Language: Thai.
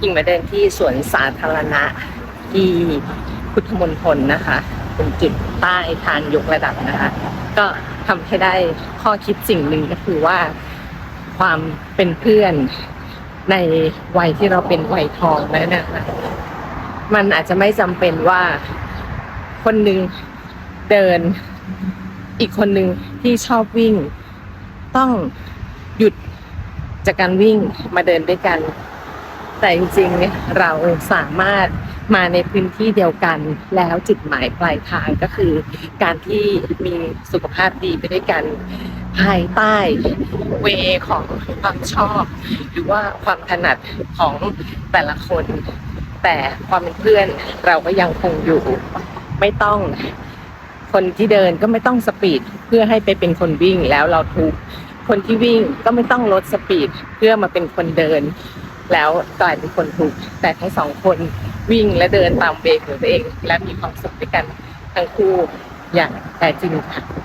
กิ่งมาเดินที่สวนสาธารณะที่พุทธมณฑลนะคะ เป็นจุดใต้ทางยกระดับนะคะ ก็ทำให้ได้ข้อคิดสิ่งหนึ่งก็คือว่าความเป็นเพื่อนในวัยที่เราเป็นวัยทองแล้วนะคะมันอาจจะไม่จำเป็นว่าคนหนึ่งเดินอีกคนหนึ่งที่ชอบวิ่ง ต้องหยุด จากการวิ่งมาเดินด้วยกัน แต่จริงๆเราสามารถมาในพื้นที่เดียวกัน แล้วจุดหมายปลายทางก็คือ การที่มีสุขภาพดีไปด้วยกัน ภายใต้เวของความชอบ หรือว่าความถนัดของแต่ละคน แต่ความเป็นเพื่อนเราก็ยังคงอยู่ไม่ต้องคนที่เดินก็ไม่ต้องสปีดเพื่อให้ไปเป็นคนวิ่งแล้วเราทุก คนที่วิ่งก็ไม่ต้องลดสปีดเพื่อมาเป็นคนเดิน แล้วกลายเป็นคนถูก แต่ทั้งสองคนวิ่งและเดินตามเบรกของตัวเอง และมีความสุขด้วยกันทั้งคู่อย่างแท้จริงค่ะ